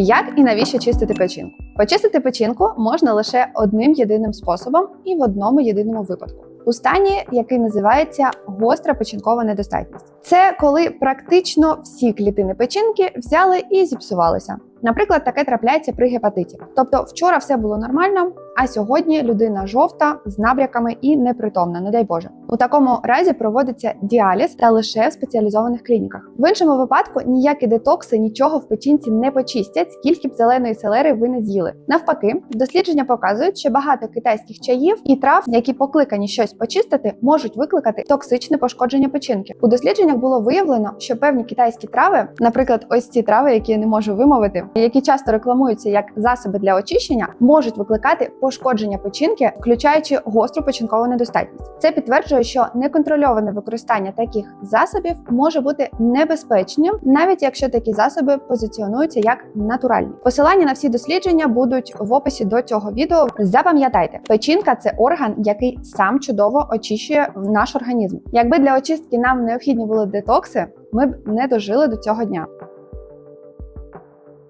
Як і навіщо чистити печінку? Почистити печінку можна лише одним єдиним способом і в одному єдиному випадку. У стані, який називається гостра печінкова недостатність, це коли практично всі клітини печінки взяли і зіпсувалися. Наприклад, таке трапляється при гепатиті. Тобто, вчора все було нормально, а сьогодні людина жовта з набряками і непритомна, не дай Боже. У такому разі проводиться діаліз та лише в спеціалізованих клініках. В іншому випадку ніякі детокси нічого в печінці не почистять, скільки б зеленої селери ви не з'їли. Навпаки, дослідження показують, що багато китайських чаїв і трав, які покликані щось почистити, можуть викликати токсичне пошкодження печінки. У дослідженнях було виявлено, що певні китайські трави, наприклад, ось ці трави, які я не можу вимовити, які часто рекламуються як засоби для очищення, можуть викликати пошкодження печінки, включаючи гостру печінкову недостатність. Це підтверджує, що неконтрольоване використання таких засобів може бути небезпечним, навіть якщо такі засоби позиціонуються як натуральні. Посилання на всі дослідження будуть в описі до цього відео. Запам'ятайте, печінка це орган, який сам чудово очищує наш організм. Якби для очистки нам необхідні були детокси, ми б не дожили до цього дня.